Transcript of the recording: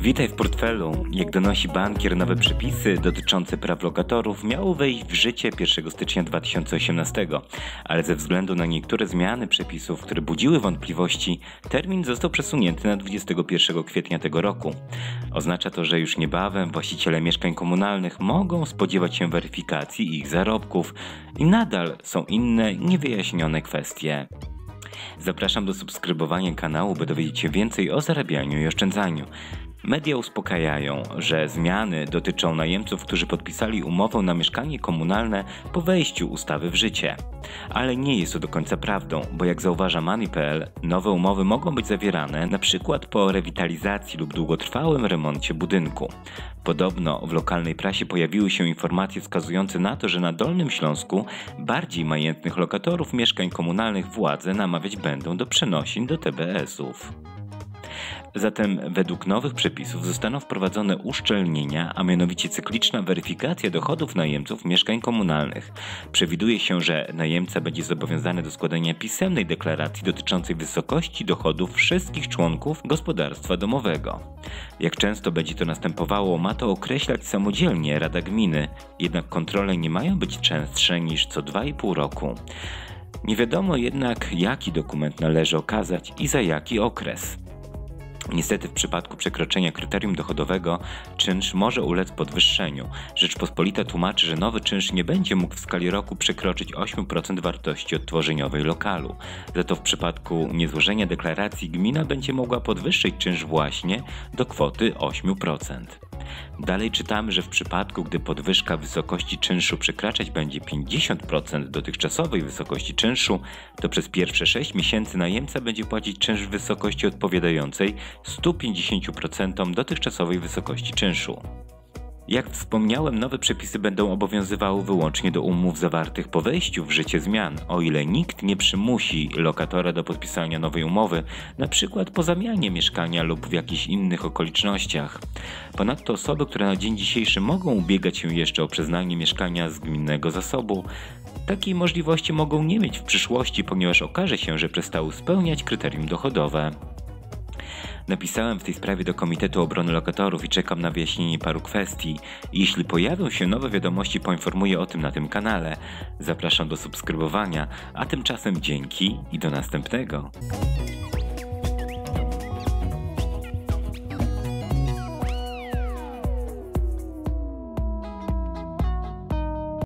Witaj w portfelu. Jak donosi bankier, nowe przepisy dotyczące praw lokatorów miały wejść w życie 1 stycznia 2018, ale ze względu na niektóre zmiany przepisów, które budziły wątpliwości, termin został przesunięty na 21 kwietnia tego roku. Oznacza to, że już niebawem właściciele mieszkań komunalnych mogą spodziewać się weryfikacji ich zarobków i nadal są inne niewyjaśnione kwestie. Zapraszam do subskrybowania kanału, by dowiedzieć się więcej o zarabianiu i oszczędzaniu. Media uspokajają, że zmiany dotyczą najemców, którzy podpisali umowę na mieszkanie komunalne po wejściu ustawy w życie. Ale nie jest to do końca prawdą, bo jak zauważa Money.pl, nowe umowy mogą być zawierane przykład po rewitalizacji lub długotrwałym remoncie budynku. Podobno w lokalnej prasie pojawiły się informacje wskazujące na to, że na Dolnym Śląsku bardziej majętnych lokatorów mieszkań komunalnych władze namawiać będą do przenosin do TBS-ów. Zatem według nowych przepisów zostaną wprowadzone uszczelnienia, a mianowicie cykliczna weryfikacja dochodów najemców mieszkań komunalnych. Przewiduje się, że najemca będzie zobowiązany do składania pisemnej deklaracji dotyczącej wysokości dochodów wszystkich członków gospodarstwa domowego. Jak często będzie to następowało, ma to określać samodzielnie Rada Gminy, jednak kontrole nie mają być częstsze niż co 2,5 roku. Nie wiadomo jednak, jaki dokument należy okazać i za jaki okres. Niestety w przypadku przekroczenia kryterium dochodowego czynsz może ulec podwyższeniu. Rzeczpospolita tłumaczy, że nowy czynsz nie będzie mógł w skali roku przekroczyć 8% wartości odtworzeniowej lokalu. Za to w przypadku niezłożenia deklaracji gmina będzie mogła podwyższyć czynsz właśnie do kwoty 8%. Dalej czytamy, że w przypadku, gdy podwyżka wysokości czynszu przekraczać będzie 50% dotychczasowej wysokości czynszu, to przez pierwsze 6 miesięcy najemca będzie płacić czynsz w wysokości odpowiadającej 150% dotychczasowej wysokości czynszu. Jak wspomniałem, nowe przepisy będą obowiązywały wyłącznie do umów zawartych po wejściu w życie zmian, o ile nikt nie przymusi lokatora do podpisania nowej umowy, przykład po zamianie mieszkania lub w jakichś innych okolicznościach. Ponadto osoby, które na dzień dzisiejszy mogą ubiegać się jeszcze o przyznanie mieszkania z gminnego zasobu, takiej możliwości mogą nie mieć w przyszłości, ponieważ okaże się, że przestały spełniać kryterium dochodowe. Napisałem w tej sprawie do Komitetu Obrony Lokatorów i czekam na wyjaśnienie paru kwestii. Jeśli pojawią się nowe wiadomości, poinformuję o tym na tym kanale. Zapraszam do subskrybowania, a tymczasem dzięki i do następnego.